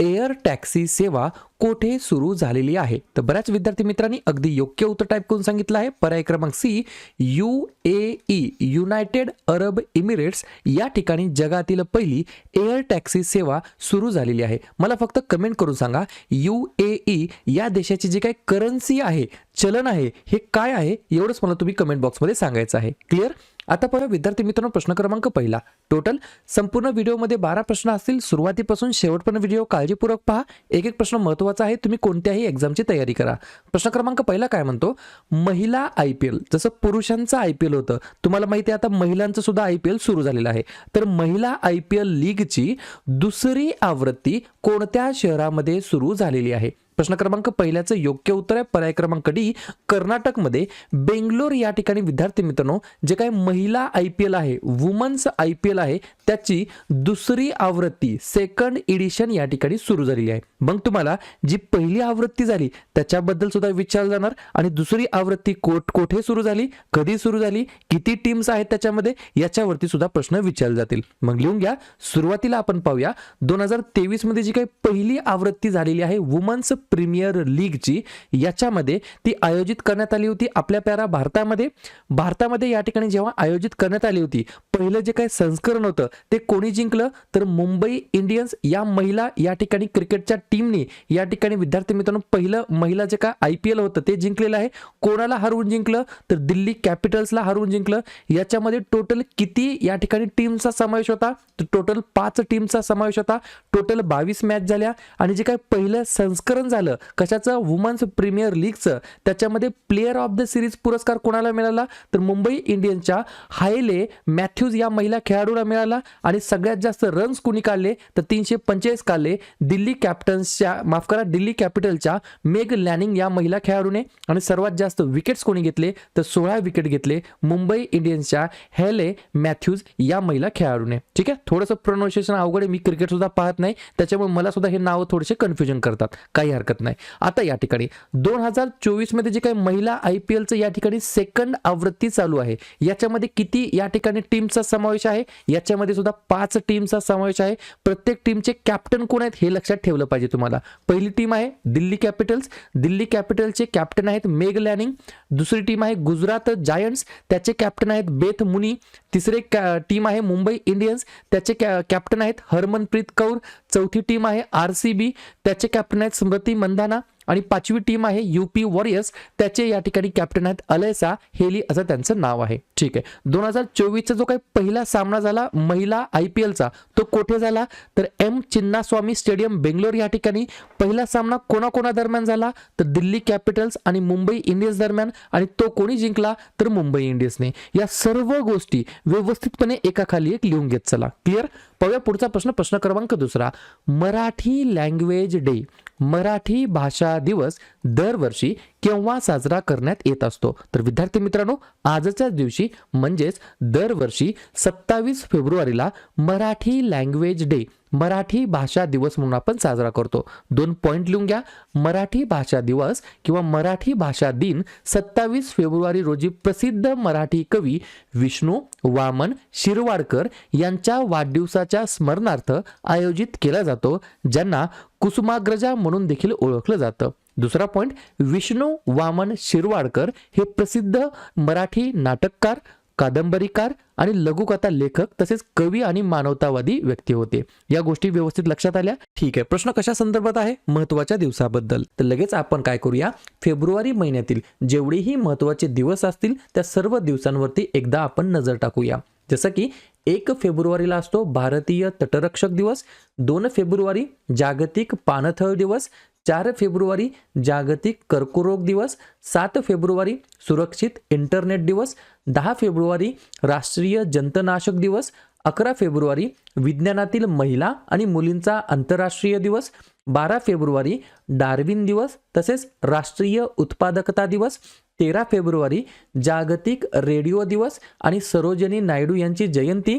Air taxi सेवा कोठे सुरू झालेली आहे? तर बऱ्याच विद्यार्थी मित्रांनी अगदी योग्य उत्तर टाईप करून सांगितलं आहे. पर्याय क्रमांक C U A E United Arab Emirates या ठिकाणी जगातील पहिली एअर टॅक्सी सेवा सुरू झालेली आहे. मला फक्त कमेंट करून सांगा यू ए ई या देशाची जी काही करन्सी आहे चलन आहे हे काय आहे? एवढंच मला तुम्ही कमेंट बॉक्समध्ये सांगायचं आहे. क्लिअर आता परत विद्यार्थी मित्रांनो प्रश्न क्रमांक पहिला. टोटल संपूर्ण व्हिडिओमध्ये बारा प्रश्न असतील. सुरुवातीपासून शेवटपर्यंत व्हिडिओ काळजीपूर्वक पहा. एक एक प्रश्न महत्त्वाचा आहे. तुम्ही कोणत्याही एक्झामची तयारी करा. प्रश्न क्रमांक पहिला काय म्हणतो? महिला आय पी एल जसं पुरुषांचं आय पी एल होतं. तुम्हाला माहिती आहे आता महिलांचं सुद्धा आय पी एल सुरू झालेलं आहे. तर महिला आय पी एल लीगची दुसरी आवृत्ती कोणत्या शहरामध्ये सुरू झालेली आहे? प्रश्न क्रमांक पहिल्याचं योग्य उत्तर आहे. पर्याय क्रमांक डी कर्नाटकमध्ये बेंगलोर या ठिकाणी विद्यार्थी मित्रांनो जे काही महिला आय पी एल आहे वुमन्स आय पी एल आहे त्याची दुसरी आवृत्ती सेकंड एडिशन या ठिकाणी सुरू झालेली आहे. मग तुम्हाला जी पहिली आवृत्ती झाली त्याच्याबद्दल सुद्धा विचारलं जाणार. आणि दुसरी आवृत्ती कोट कोठे सुरू झाली कधी सुरू झाली किती टीम्स आहेत त्याच्यामध्ये याच्यावरती सुद्धा प्रश्न विचारले जातील. मग लिहून घ्या. सुरुवातीला आपण पाहूया. दोन हजार तेवीसमध्ये जी काही पहिली आवृत्ती झालेली आहे वुमन्स प्रीमियर लीगची याच्यामध्ये ती आयोजित करण्यात आली होती आपल्या प्यारा भारतामध्ये. भारतामध्ये या ठिकाणी जेव्हा आयोजित करण्यात आली होती पहिलं जे काही संस्करण होतं ते कोणी जिंकलं? तर मुंबई इंडियन्स या महिला या ठिकाणी क्रिकेटच्या टीमनी या ठिकाणी विद्यार्थी मित्रांनो पहिलं महिला जे काय आय पी एल होतं ते जिंकलेलं आहे. कोणाला हरवून जिंकलं? तर दिल्ली कॅपिटल्सला हरवून जिंकलं. याच्यामध्ये टोटल किती या ठिकाणी टीमचा समावेश होता? तर टोटल पाच टीमचा समावेश होता. टोटल बावीस मॅच झाल्या. आणि जे काय पहिलं संस्करण झालं झालं? कशाचं? वुमन्स प्रीमियर लीगचं. त्याच्यामध्ये प्लेअर ऑफ द सिरीज पुरस्कार कोणाला मिळाला? तर मुंबई इंडियन्सच्या हायले मॅथ्यूज या महिला खेळाडूला मिळाला आणि सगळ्यात जास्त रन्स कुणी काढले? तर तीनशे पंचेचाळीस काढले दिल्ली कॅप्टन्सच्या माफ करा दिल्ली कॅपिटलच्या मेग लॅनिंग या महिला खेळाडूने. आणि सर्वात जास्त विकेट्स कोणी घेतले? तर सोळा विकेट घेतले मुंबई इंडियन्सच्या हेले मॅथ्यूज या महिला खेळाडूने. ठीक आहे? थोडंसं प्रोनाऊन्सिएशन अवघड आहे. मी क्रिकेट सुद्धा पाहत नाही. त्याच्यामुळे मला सुद्धा हे नावं थोडेसे कन्फ्युजन करतात. काही हरकत नाही. आता या ठिकाणी दोन हजार चोवीसमध्ये जे काही महिला आय पी एलचं या ठिकाणी सेकंड आवृत्ती चालू आहे याच्यामध्ये किती या ठिकाणी टीमचा समावेश आहे? याच्यामध्ये सुद्धा पाच टीमचा समावेश आहे. प्रत्येक टीमचे कॅप्टन कोण आहेत हे लक्षात ठेवलं पाहिजे तुम्हाला. पहिली टीम आहे दिल्ली कॅपिटल्स दिल्ली कॅपिटलचे कॅप्टन आहेत मेग लॅनिंग दुसरी टीम आहे गुजरात जायंट्स त्याचे कॅप्टन आहेत बेथ मुनी तिसरे टीम आहे मुंबई इंडियन्स त्याचे कॅ कॅप्टन आहेत हरमनप्रीत कौर चौथी टीम आहे आर सी बी त्याचे कॅप्टन आहेत स्मृती मंदाना आणि पाचवी टीम आहे युपी वॉरियर्स. त्याचे या ठिकाणी कॅप्टन आहेत अलेसा हेली असं त्यांचं नाव आहे. ठीक आहे. दोन हजार चोवीसचा जो काही पहिला सामना झाला महिला आय पी एलचा तो कोठे झाला? तर एम चिन्नास्वामी स्टेडियम बेंगलोर या ठिकाणी. पहिला सामना कोणाकोणादरम्यान झाला? तर दिल्ली कॅपिटल्स आणि मुंबई इंडियन्स दरम्यान. आणि तो कोणी जिंकला? तर मुंबई इंडियन्सने. या सर्व गोष्टी व्यवस्थितपणे एकाखाली एक लिहून घेत चला. क्लिअर? पाहूया पुढचा प्रश्न. प्रश्न क्रमांक दुसरा. Marathi language day. मराठी भाषा दिवस दरवर्षी केव्हा साजरा करण्यात येत असतो? तर विद्यार्थी मित्रांनो आजच्याच दिवशी म्हणजेच दरवर्षी सत्तावीस फेब्रुवारीला मराठी लँग्वेज डे मराठी भाषा दिवस म्हणून आपण साजरा करतो. दोन पॉईंट लिहून घ्या. मराठी भाषा दिवस किंवा मराठी भाषा दिन सत्तावीस फेब्रुवारी रोजी प्रसिद्ध मराठी कवी विष्णू वामन शिरवाडकर यांच्या वाढदिवसाच्या स्मरणार्थ आयोजित केला जातो ज्यांना कुसुमाग्रजा म्हणून देखील ओळखलं जातं. दुसरा पॉईंट विष्णू वामन शिरवाडकर हे प्रसिद्ध मराठी नाटककार कादंबरीकार आणि लघुकथा लेखक तसेच कवी आणि मानवतावादी व्यक्ती होते. या गोष्टी व्यवस्थित लक्षात आल्या? ठीक आहे. प्रश्न कशा संदर्भात आहे? महत्त्वाच्या दिवसाबद्दल. तर लगेच आपण काय करूया? फेब्रुवारी महिन्यातील जेवढेही महत्त्वाचे दिवस असतील त्या सर्व दिवसांवरती एकदा आपण नजर टाकूया. जसं की एक फेब्रुवारीला असतो भारतीय तटरक्षक दिवस दोन फेब्रुवारी जागतिक पाणथळ दिवस चार फेब्रुवारी जागतिक कर्करोग दिवस सात फेब्रुवारी सुरक्षित इंटरनेट दिवस दहा फेब्रुवारी राष्ट्रीय जंतनाशक दिवस अकरा फेब्रुवारी विज्ञानातील महिला आणि मुलींचा आंतरराष्ट्रीय दिवस बारा फेब्रुवारी डार्विन दिवस तसेच राष्ट्रीय उत्पादकता दिवस तेरा फेब्रुवारी जागतिक रेडिओ दिवस आणि सरोजनी नायडू यांची जयंती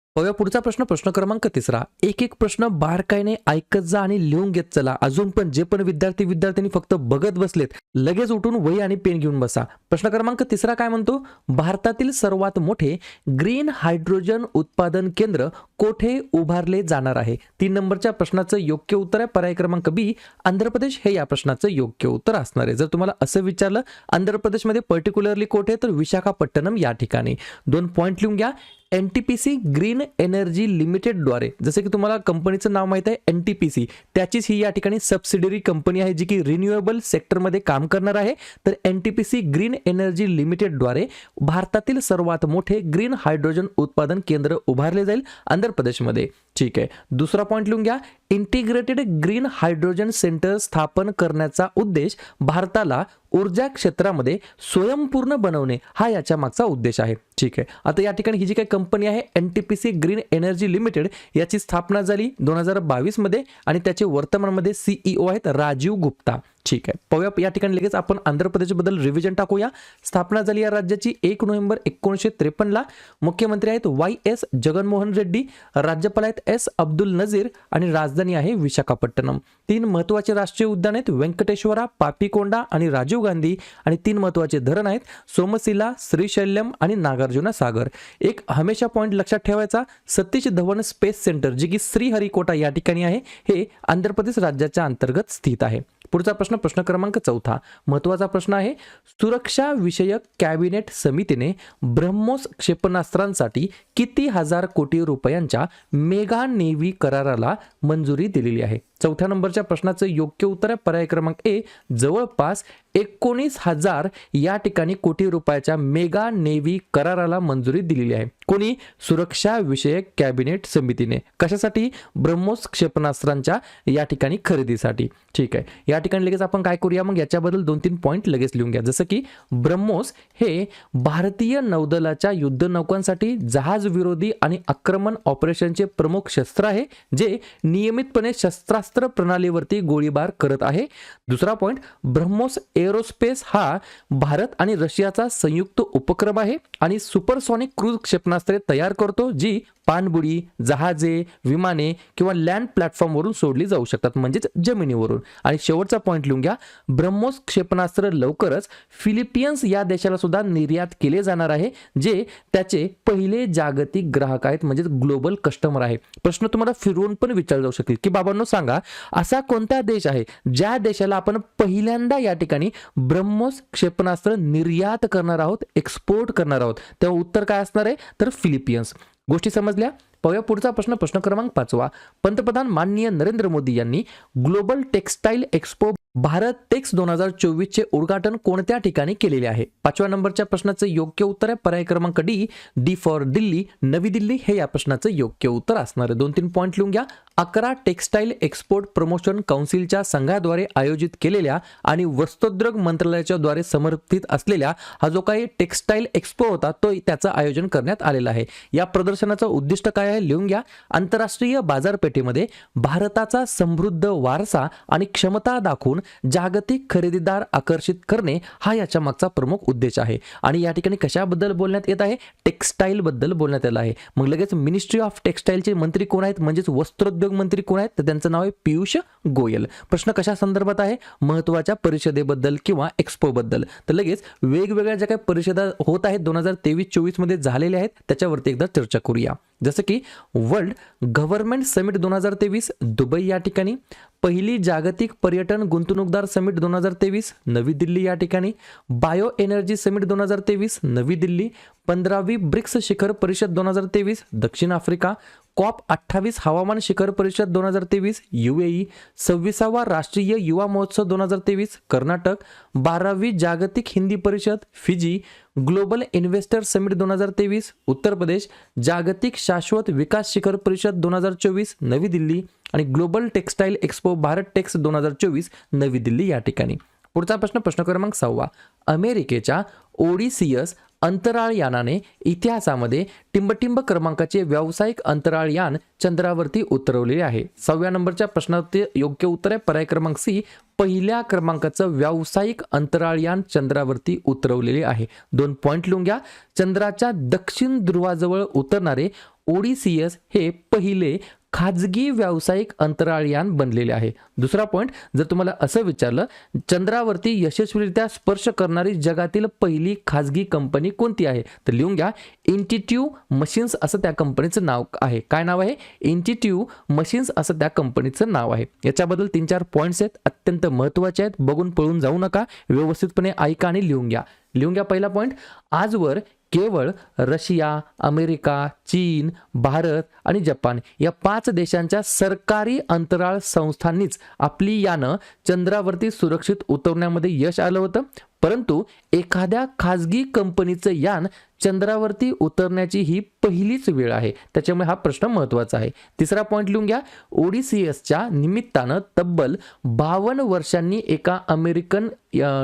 बघा पुढचा प्रश्न प्रश्न क्रमांक तिसरा. एक एक प्रश्न बारकाईने ऐकत जा आणि लिहून घेत चला. अजून पण जे पण विद्यार्थी विद्यार्थ्यांनी फक्त बघत बसलेत लगेच उठून वही आणि पेन घेऊन बसा. प्रश्न क्रमांक तिसरा काय म्हणतो? भारतातील सर्वात मोठे ग्रीन हायड्रोजन उत्पादन केंद्र कोठे उभारले जाणार आहे? तीन नंबरच्या प्रश्नाचं योग्य उत्तर आहे. पर्याय क्रमांक बी आंध्र प्रदेश. हे या प्रश्नाचं योग्य उत्तर असणार आहे. जर तुम्हाला असं विचारलं आंध्र प्रदेशमध्ये पर्टिक्युलरली कोठे तर विशाखापट्टणम या ठिकाणी. दोन पॉईंट लिहून घ्या. N T P C green energy लिमिटेडद्वारे जसं की तुम्हाला कंपनीचं नाव माहीत आहे एन टी पी सी त्याचीच ही या ठिकाणी सबसिडरी कंपनी आहे जी की रिन्युएबल सेक्टरमध्ये काम करणार आहे. तर N T P C green energy लिमिटेडद्वारे भारतातील सर्वात मोठे ग्रीन हायड्रोजन उत्पादन केंद्र उभारले जाईल आंध्र प्रदेशमध्ये. ठीक आहे. दुसरा पॉईंट लिहून घ्या. इंटिग्रेटेड ग्रीन हायड्रोजन सेंटर स्थापन करण्याचा उद्देश भारताला ऊर्जा क्षेत्रामध्ये स्वयंपूर्ण बनवणे हा याच्या मागचा उद्देश आहे. ठीक आहे. आता या ठिकाणी ही जी काही कंपनी आहे N T P C green energy limited याची स्थापना झाली दोन हजार बावीसमध्ये आणि त्याचे वर्तमानमध्ये सीईओ आहेत राजीव गुप्ता. ठीक आहे. पाहूया या ठिकाणी लगेच आपण आंध्र प्रदेशबद्दल रिव्हिजन टाकूया. स्थापना झाली या राज्याची एक नोव्हेंबर एकोणीसशे त्रेपन्नला मुख्यमंत्री आहेत वाय एस जगनमोहन रेड्डी राज्यपाल आहेत एस अब्दुल नझीर आणि राजधानी आहे विशाखापट्टणम. तीन महत्त्वाचे राष्ट्रीय उद्यान आहेत व्यंकटेश्वरा पापीकोंडा आणि राजीव गांधी आणि तीन महत्त्वाचे धरण आहेत सोमशिला श्रीशैल्यम आणि नागार्जुना सागर. एक हमेशा पॉईंट लक्षात ठेवायचा सतीश धवन स्पेस सेंटर जे की श्रीहरिकोटा या ठिकाणी आहे हे आंध्र प्रदेश राज्याच्या अंतर्गत स्थित आहे. पुढचा प्रश्न प्रश्न क्रमांक चौथा. महत्त्वाचा प्रश्न आहे सुरक्षा विषयक कॅबिनेट समितीने ब्रह्मोस क्षेपणास्त्रांसाठी किती हजार कोटी रुपयांच्या मेगा नेव्ही कराराला मंजुरी दिलेली आहे? चौथ्या नंबरच्या प्रश्नाचं योग्य उत्तर आहे. पर्याय क्रमांक ए जवळपास एकोणीस हजार या ठिकाणी कोटी रुपयाच्या मेगा नेव्ही कराराला मंजुरी दिलेली आहे. कोणी? सुरक्षा विषयक कॅबिनेट समितीने. कशासाठी? ब्रह्मोस क्षेपणास्त्रांच्या या ठिकाणी खरेदीसाठी. ठीक आहे. या ठिकाणी लगेच आपण काय करूया? मग याच्याबद्दल दोन तीन पॉईंट लगेच लिहून घ्या. जसं की ब्रह्मोस हे भारतीय नौदलाच्या युद्धनौकांसाठी जहाज विरोधी आणि आक्रमण ऑपरेशनचे प्रमुख शस्त्र आहे जे नियमितपणे शस्त्रास्त्र प्रणालीवरती गोळीबार करत आहे. दुसरा पॉईंट ब्रह्मोस एरोस्पेस हा भारत आणि रशियाचा संयुक्त उपक्रम आहे आणि सुपरसॉनिक क्रूज क्षेपणास्त्रे तयार करतो जी पाणबुडी जहाजे विमाने किंवा लँड प्लॅटफॉर्मवरून सोडली जाऊ शकतात म्हणजेच जमिनीवरून. आणि शेवटचा पॉईंट लिहून घ्या. ब्रह्मोस क्षेपणास्त्र लवकरच फिलिपियन्स या देशाला सुद्धा निर्यात केले जाणार आहे जे त्याचे पहिले जागतिक ग्राहक आहेत म्हणजेच ग्लोबल कस्टमर आहे. प्रश्न तुम्हाला फिरवून पण विचारला जाऊ शकेल की बाबांनो सांगा असा कोणता देश आहे ज्या देशाला आपण पहिल्यांदा या ठिकाणी ब्रह्मोस क्षेपणास्त्र निर्यात करणार आहोत एक्सपोर्ट करणार आहोत? तेव्हा उत्तर काय असणार आहे? तर फिलिपियन्स गोष्टी समजल्या? पाहूया पुढचा प्रश्न प्रश्न क्रमांक पाचवा. पंतप्रधान माननीय नरेंद्र मोदी यांनी global textile expo Bharat Tex दोन हजार चोवीसचे उद्घाटन कोणत्या ठिकाणी केलेले आहे? पाचव्या नंबरच्या प्रश्नाचं योग्य उत्तर आहे. पर्याय क्रमांक डी डी फॉर दिल्ली नवी दिल्ली हे या प्रश्नाचं योग्य उत्तर असणार आहे. दोन तीन पॉईंट लिहून घ्या. अकरा टेक्सटाईल एक्सपोर्ट प्रमोशन काउन्सिलच्या संघाद्वारे आयोजित केलेल्या आणि वस्त्रोद्योग मंत्रालयाच्या द्वारे समर्थित असलेल्या हा जो काही टेक्सटाईल एक्सपो होता तो त्याचं आयोजन करण्यात आलेलं आहे. या प्रदर्शनाचं उद्दिष्ट काय आहे लिहून घ्या. आंतरराष्ट्रीय बाजारपेठेमध्ये भारताचा समृद्ध वारसा आणि क्षमता दाखवून जागतिक खरेदीदार आकर्षित करणे हा याच्या मागचा प्रमुख उद्देश आहे. आणि या ठिकाणी कशाबद्दल बोलण्यात येत आहे? टेक्स्टाईलबद्दल बोलण्यात आलं आहे. मग लगेच मिनिस्ट्री ऑफ टेक्स्टाईलचे मंत्री कोण आहेत? म्हणजेच वस्त्रोद्योग मंत्री कोण आहेत? तर त्यांचं नाव आहे पियुष गोयल. प्रश्न कशा संदर्भात आहे? महत्त्वाच्या परिषदेबद्दल किंवा एक्सपोबद्दल? तर लगेच वेगवेगळ्या ज्या काही परिषदा होत आहेत दोन हजार तेवीस चोवीसमध्ये झालेल्या आहेत त्याच्यावरती एकदा चर्चा करूया. जसं की वर्ल्ड गव्हर्नमेंट समिट दोन हजार तेवीस दुबई या ठिकाणी पहिली जागतिक पर्यटन गुंतवणूकदार समिट दोन हजार तेवीस नवी दिल्ली या ठिकाणी बायो एनर्जी समिट दोन हजार तेवीस नवी दिल्ली पंधरावी ब्रिक्स शिखर परिषद दोन हजार तेवीस दक्षिण आफ्रिका कॉप अठ्ठावीस हवामान शिखर परिषद दोन हजार तेवीस युएई सव्वीसावा राष्ट्रीय युवा महोत्सव दोन हजार तेवीस कर्नाटक बारावी जागतिक हिंदी परिषद फिजी ग्लोबल इन्व्हेस्टर समिट दोन हजार तेवीस उत्तर प्रदेश जागतिक शाश्वत विकास शिखर परिषद दोन हजार चोवीस नवी दिल्ली आणि global textile expo Bharat Tex दोन हजार चोवीस नवी दिल्ली या ठिकाणी. पुढचा प्रश्न प्रश्न क्रमांक सहावा. अमेरिकेच्या ओडिसियस अंतराळ यानाने इतिहासामध्ये टिंबटिंब क्रमांकाचे व्यावसायिक अंतराळ यान चंद्रावरती उतरवलेले आहे. सहाव्या नंबरच्या प्रश्नाचे योग्य उत्तर आहे पर्याय क्रमांक सी पहिल्या क्रमांकाचं व्यावसायिक अंतराळ यान चंद्रावरती उतरवलेले आहे. दोन पॉईंट लिहून घ्या. चंद्राच्या दक्षिण ध्रुवाजवळ उतरणारे ओडिसियस हे पहिले खाजगी व्यावसायिक अंतराळयान बनलेले आहे. दुसरा पॉईंट जर तुम्हाला असं विचारलं चंद्रावरती यशस्वीरित्या स्पर्श करणारी जगातील पहिली खाजगी कंपनी कोणती आहे? तर लिहून घ्या इंटिट्यूव मशीन्स असं त्या कंपनीचं नाव आहे. काय नाव आहे? इंटिट्यूव मशीन्स असं त्या कंपनीचं नाव आहे. याच्याबद्दल तीन चार पॉईंट्स आहेत अत्यंत महत्त्वाचे आहेत. बघून पळून जाऊ नका. व्यवस्थितपणे ऐका आणि लिहून घ्या. लिहून घ्या पहिला पॉईंट आजवर केवळ रशिया अमेरिका चीन भारत आणि जपान या पाच देशांच्या सरकारी अंतराळ संस्थांनीच आपली यानं चंद्रावरती सुरक्षित उतरवण्यामध्ये यश आलं होतं. परंतु एखाद्या खाजगी कंपनीचं यान चंद्रावरती उतरण्याची ही पहिलीच वेळ आहे. त्याच्यामुळे हा प्रश्न महत्त्वाचा आहे. तिसरा पॉईंट लिहून घ्या. ओडिसीएसच्या निमित्तानं तब्बल बावन्न वर्षांनी एका अमेरिकन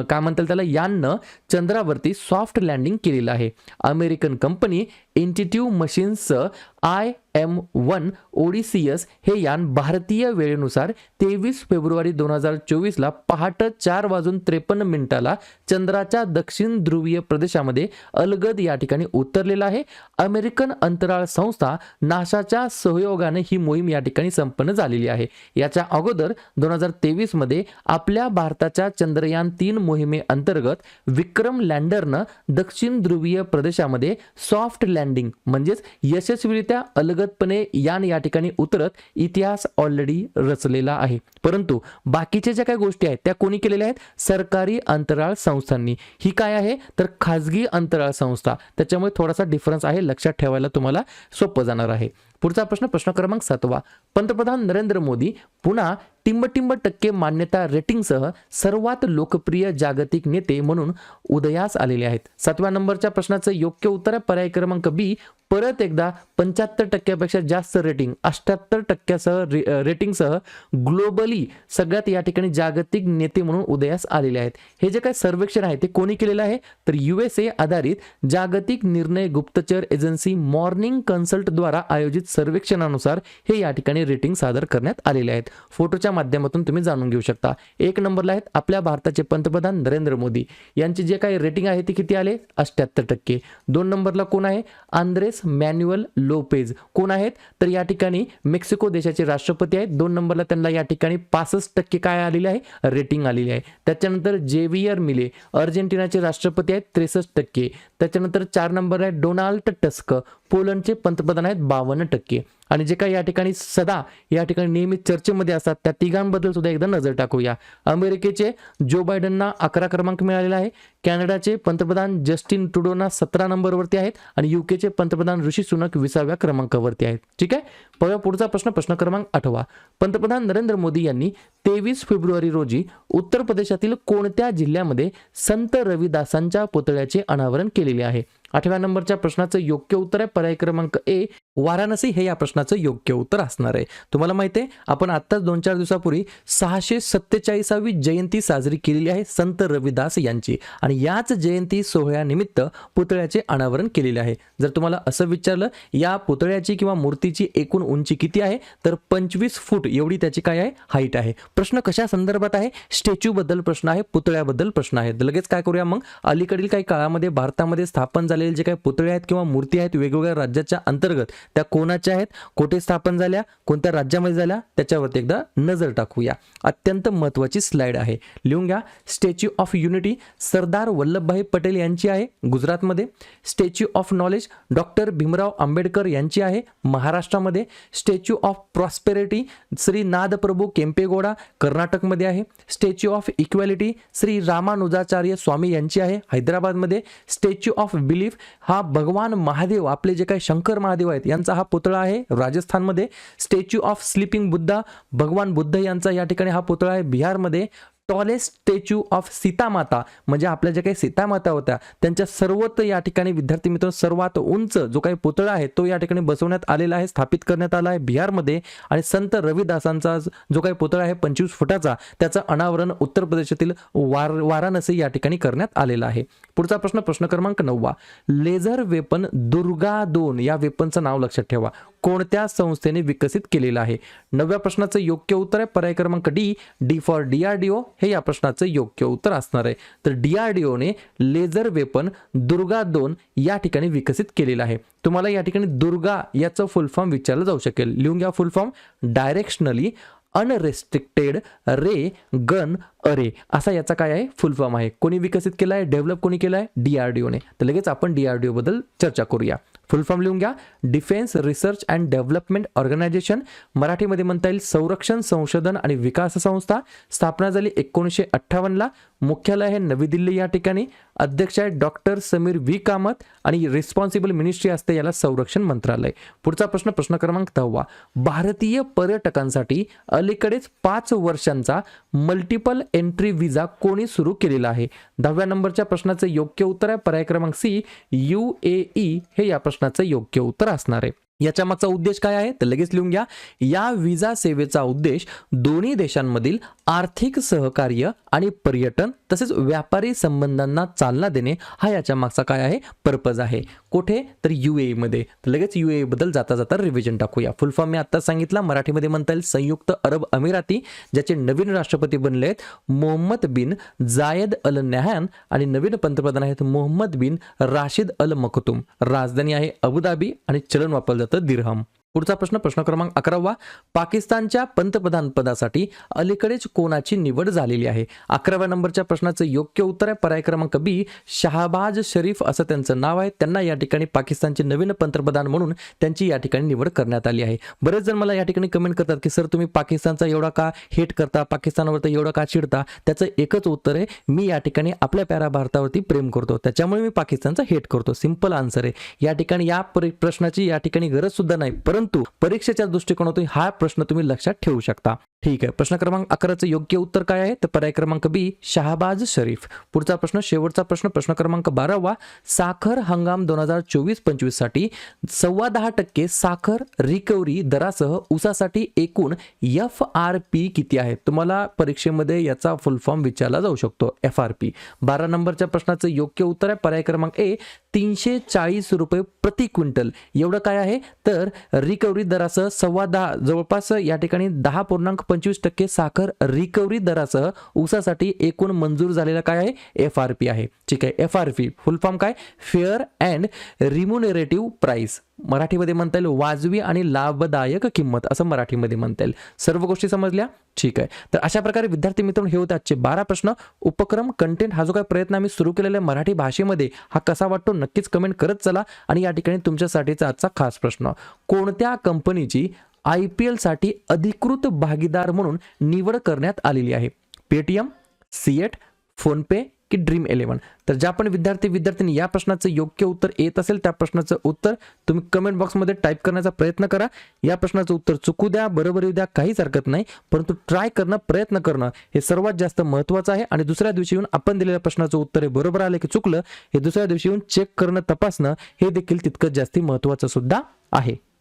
काय म्हणतात त्याला याननं चंद्रावरती सॉफ्ट लँडिंग केलेलं आहे. अमेरिकन कंपनी इंटिट्यूव मशीन्सचं आय एम वन ओडिसियस हे यान भारतीय वेळेनुसार तेवीस फेब्रुवारी दोन हजार चोवीसला पहाटे चार वाजून त्रेपन्न मिनिटाला चंद्राच्या दक्षिण ध्रुवीय प्रदेशामध्ये अलगद या ठिकाणी उतरलेला आहे. अमेरिकन अंतराळ संस्था नाशाच्या सहयोगाने ही मोहीम या ठिकाणी संपन्न झालेली आहे. याच्या अगोदर दोन हजार तेवीसमध्ये आपल्या भारताच्या चंद्रयान तीन मोहिमेअंतर्गत विक्रम लँडरनं दक्षिण ध्रुवीय प्रदेशामध्ये सॉफ्ट लँड लँडिंग म्हणजेच यशस्वीरित्या अलगदपणे यान या ठिकाणी उतरत इतिहास ऑलरेडी रचलेला आहे. परंतु बाकीच्या ज्या काही गोष्टी आहेत त्या कोणी केलेल्या आहेत? सरकारी अंतराळ संस्थांनी. ही काय आहे? तर खाजगी अंतराळ संस्था. त्याच्यामुळे थोडासा डिफरन्स आहे लक्षात ठेवायला तुम्हाला सोपं जाणार आहे. पुढचा प्रश्न प्रश्न क्रमांक सातवा. पंतप्रधान नरेंद्र मोदी पुन्हा टिंबटिंब टक्के मान्यता रेटिंगसह सर्वात लोकप्रिय जागतिक नेते म्हणून उदयास आलेले आहेत. सातव्या नंबरच्या प्रश्नाचं योग्य उत्तर आहे पर्याय क्रमांक बी परत एकदा पंच्याहत्तर टक्क्यापेक्षा जास्त रेटिंग अष्ट्याहत्तर टक्क्यासह रे रेटिंगसह ग्लोबली सगळ्यात या ठिकाणी जागतिक नेते म्हणून उदयास आलेले आहेत. हे जे काय सर्वेक्षण आहे ते कोणी केलेलं आहे? तर यू एस ए आधारित जागतिक निर्णय गुप्तचर एजन्सी मॉर्निंग कन्सल्टद्वारा आयोजित सर्वेक्षणानुसार हे या ठिकाणी रेटिंग सादर करण्यात आलेले आहेत. फोटोच्या माध्यमातून तुम्ही जाणून घेऊ शकता. एक नंबरला आहेत आपल्या भारताचे पंतप्रधान नरेंद्र मोदी. यांचे जे काही रेटिंग आहे ते किती आले? अष्ट्याहत्तर टक्के. दोन नंबरला कोण आहे? आंद्रेस मॅन्युअल लोपेज कोण आहेत? तर या ठिकाणी मेक्सिको देशाचे राष्ट्रपती आहेत. दोन नंबरला त्यांना या ठिकाणी पासष्ट टक्के काय आलेले आहे? रेटिंग आलेली आहे. त्याच्यानंतर जेवियर मिले अर्जेंटिनाचे राष्ट्रपती आहेत त्रेसष्ट टक्के. त्याच्यानंतर चार नंबर आहे डोनाल्ड टस्क. पोलंडचे पंतप्रधान आहेत बावन्न टक्के. आणि जे काही या ठिकाणी सदा या ठिकाणी नेहमी चर्चेमध्ये असतात त्या तिघांबद्दल सुद्धा एकदा नजर टाकूया. अमेरिकेचे जो बायडनना अकरा क्रमांक मिळालेला आहे कॅनडाचे पंतप्रधान जस्टिन टुडोना सतरा नंबरवरती आहेत आणि युकेचे पंतप्रधान ऋषी सुनक विसाव्या क्रमांकावरती आहेत. ठीक आहे? पहिला पुढचा प्रश्न प्रश्न क्रमांक आठवा. पंतप्रधान नरेंद्र मोदी यांनी तेवीस फेब्रुवारी रोजी उत्तर प्रदेशातील कोणत्या जिल्ह्यामध्ये संत रविदासांच्या पुतळ्याचे अनावरण केलेले आहे? आठव्या नंबरच्या प्रश्नाचं योग्य उत्तर आहे. पर्याय क्रमांक ए वाराणसी हे या प्रश्नाचं योग्य उत्तर असणार आहे. तुम्हाला माहिती आहे आपण आत्ताच दोन चार दिवसापूर्वी सहाशे सत्तेचाळीसावी जयंती साजरी केलेली आहे संत रविदास यांची. आणि याच जयंती सोहळ्यानिमित्त पुतळ्याचे अनावरण केलेले आहे. जर तुम्हाला असं विचारलं या पुतळ्याची किंवा मूर्तीची एकूण उंची किती आहे तर पंचवीस फूट एवढी त्याची काय आहे? हाईट आहे. प्रश्न कशा संदर्भात आहे? स्टॅच्यूबद्दल प्रश्न आहे पुतळ्याबद्दल प्रश्न आहे. लगेच काय करूया मग? अलीकडील काही काळामध्ये भारतामध्ये स्थापन झालेले जे काही पुतळे आहेत किंवा मूर्ती आहेत वेगवेगळ्या राज्याच्या अंतर्गत त्या कोणाच्या आहेत? कुठे स्थापन झाल्या? कोणत्या राज्यामध्ये झाल्या? त्याच्यावरती एकदा नजर टाकूया. अत्यंत महत्त्वाची स्लाइड आहे. लिहून घ्या. Statue of unity Sardar Vallabhbhai Patel यांची आहे गुजरातमध्ये. Statue of knowledge doctor Bhimrao Ambedkar यांची आहे महाराष्ट्रामध्ये. Statue of prosperity Shri Nadaprabhu Kempegowda कर्नाटकमध्ये आहे. Statue of equality Shri Ramanujacharya Swami यांची आहे हैदराबादमध्ये. स्टॅच्यू ऑफ बिलीफ हा भगवान महादेव आपले जे काही शंकर महादेव आहेत यांचा हा पुतळा आहे. राजस्थानमध्ये स्टॅच्यू ऑफ स्लिपिंग बुद्धा भगवान बुद्ध यांचा या ठिकाणी हा पुतळा आहे. बिहारमध्ये टॉलेस्ट स्टॅच्यू ऑफ सीतामाता म्हणजे आपल्या ज्या काही सीतामाता होत्या त्यांच्या सर्वत्र या ठिकाणी विद्यार्थी मित्र सर्वात उंच जो काही पुतळा आहे तो या ठिकाणी बसवण्यात आलेला आहे स्थापित करण्यात आला आहे बिहारमध्ये. आणि संत रविदासांचा जो काही पुतळा आहे पंचवीस फुटाचा त्याचं अनावरण उत्तर प्रदेशातील वार वाराणसी या ठिकाणी करण्यात आलेला आहे. पुढचा प्रश्न प्रश्न क्रमांक नववा. लेझर वेपन दुर्गा दोन या वेपनचं नाव लक्षात ठेवा. कोणत्या संस्थेने विकसित केलेलं आहे? नवव्या प्रश्नाचं योग्य उत्तर आहे. पर्याय क्रमांक डी डी फॉर डीआरडीओ हे या प्रश्नाचं योग्य उत्तर असणार आहे. तर डीआरडीओने लेझर वेपन दुर्गा दोन या ठिकाणी विकसित केलेलं आहे. तुम्हाला या ठिकाणी दुर्गा याचं फुल फॉर्म विचारलं जाऊ शकेल. लिहून घ्या full form directionally unrestricted ray gun अरे असा याचा काय आहे? फुल फॉर्म आहे. कोणी विकसित केला आहे डेव्हलप कोणी केला आहे डीआरडीओने तर लगेच आपण डीआरडीओ बद्दल चर्चा करूया. फुल फॉर्म लिहून घ्या. Defence research and development organisation मराठीमध्ये म्हणता येईल संरक्षण संशोधन आणि विकास संस्था. स्थापना झाली एकोणीसशे अठ्ठावन्नला. मुख्यालय आहे नवी दिल्ली या ठिकाणी. अध्यक्ष आहे डॉक्टर समीर व्ही. कामत आणि रिस्पॉन्सिबल मिनिस्ट्री असते याला संरक्षण मंत्रालय. पुढचा प्रश्न प्रश्न क्रमांक दहावा. भारतीय पर्यटकांसाठी अलीकडेच पाच वर्षांचा मल्टिपल एंट्री विजा कोणी सुरू केलेला आहे? दहाव्या नंबरच्या प्रश्नाचं योग्य उत्तर आहे. पर्याय क्रमांक सी यू ए ई हे या प्रश्नाचं योग्य उत्तर असणार आहे. याच्या मागचा उद्देश काय आहे? तर लगेच लिहून घ्या. या विजा सेवेचा उद्देश दोन्ही देशांमधील आर्थिक सहकार्य आणि पर्यटन तसेच व्यापारी संबंधांना चालना देणे हा याच्या मागचा काय आहे? पर्पज आहे. कुठे? तर यू मध्ये. तर लगेच यू बद्दल जाता जाता रिव्हिजन टाकूया. फुल फॉर्म मी आत्ताच सांगितला. मराठीमध्ये म्हणता येईल संयुक्त अरब अमिराती ज्याचे नवीन राष्ट्रपती बनले आहेत मोहम्मद बिन जायद अल नहयान आणि नवीन पंतप्रधान आहेत मोहम्मद बिन राशिद अल मखतुम. राजधानी आहे अबुधाबी आणि चलन वापरलं जातं दिरहम पुढचा प्रश्न प्रश्न क्रमांक अकरावा. पाकिस्तानच्या पंतप्रधान पदासाठी अलीकडेच कोणाची निवड झालेली आहे? अकराव्या नंबरच्या प्रश्नाचं योग्य उत्तर आहे पर्याय क्रमांक बी. शहाबाज शरीफ असं त्यांचं नाव आहे. त्यांना या ठिकाणी पाकिस्तानचे नवीन पंतप्रधान म्हणून त्यांची या ठिकाणी निवड करण्यात आली आहे. बरेच जण मला या ठिकाणी कमेंट करतात की सर तुम्ही पाकिस्तानचा एवढा का हेट करता? पाकिस्तानवरती एवढं का चिडता? त्याचं एकच उत्तर आहे मी या ठिकाणी आपल्या प्यारा भारतावरती प्रेम करतो. त्याच्यामुळे मी पाकिस्तानचा हेट करतो. सिंपल आन्सर आहे. या ठिकाणी या प्रश्नाची या ठिकाणी गरज सुद्धा नाही. परंतु परंतु परीक्षेच्या दृष्टिकोनातून हा प्रश्न तुम्ही लक्षात ठेवू शकता. ठीक आहे. प्रश्न क्रमांक अकराचं योग्य उत्तर काय आहे? तर पर्याय क्रमांक बी शहाबाज शरीफ. पुढचा प्रश्न शेवटचा प्रश्न प्रश्न क्रमांक बारावा साखर हंगाम दोन हजार चोवीस पंचवीससाठी सव्वा दहा टक्के साखर रिकव्हरी दरासह ऊसासाठी एकूण एफ आर पी किती आहे? तुम्हाला परीक्षेमध्ये याचा फुल फॉर्म विचारला जाऊ शकतो एफ आर पी. बारा नंबरच्या प्रश्नाचं योग्य उत्तर आहे. पर्याय क्रमांक ए तीनशे चाळीस रुपये प्रति क्विंटल. एवढं काय आहे? तर रिकव्हरी दरासह सव्वा दहा जवळपास या ठिकाणी दहा पूर्णांक पंचवीस टक्के साखर रिकव्हरी दरासह ऊसासाठी एकूण मंजूर झालेला काय आहे? एफ आर पी आहे. ठीक आहे. F R P full form काय? फेअर अँड रिम्युनेरेटिव्ह प्राइस मराठीमध्ये म्हणता येईल वाजवी आणि लाभदायक किंमत असं मराठीमध्ये म्हणता येईल. सर्व गोष्टी समजल्या? ठीक आहे. तर अशा प्रकारे विद्यार्थी मित्रांनो हे होते आजचे बारा प्रश्न. उपक्रम कंटेंट हा जो काय प्रयत्न आम्ही सुरू केलेला आहे मराठी भाषेमध्ये हा कसा वाटतो नक्कीच कमेंट करत चला. आणि या ठिकाणी तुमच्यासाठीचा आजचा खास प्रश्न. कोणत्या कंपनीची आय पी एलसाठी अधिकृत भागीदार म्हणून निवड करण्यात आलेली आहे. पेटीएम सीएट फोनपे की ड्रीम इलेव्हन. तर ज्या पण विद्यार्थी विद्यार्थ्यांनी या प्रश्नाचं योग्य उत्तर येत असेल त्या प्रश्नाचं उत्तर तुम्ही कमेंट बॉक्समध्ये टाईप करण्याचा प्रयत्न करा. या प्रश्नाचं उत्तर चुकू द्या बरोबर येऊ द्या काहीच हरकत नाही. परंतु ट्राय करणं प्रयत्न करणं हे सर्वात जास्त महत्त्वाचं आहे. आणि दुसऱ्या दिवशी येऊन आपण दिलेल्या प्रश्नाचं उत्तर हे बरोबर आलं की चुकलं हे दुसऱ्या दिवशी येऊन चेक करणं तपासणं हे देखील तितकंच जास्ती महत्त्वाचं सुद्धा आहे.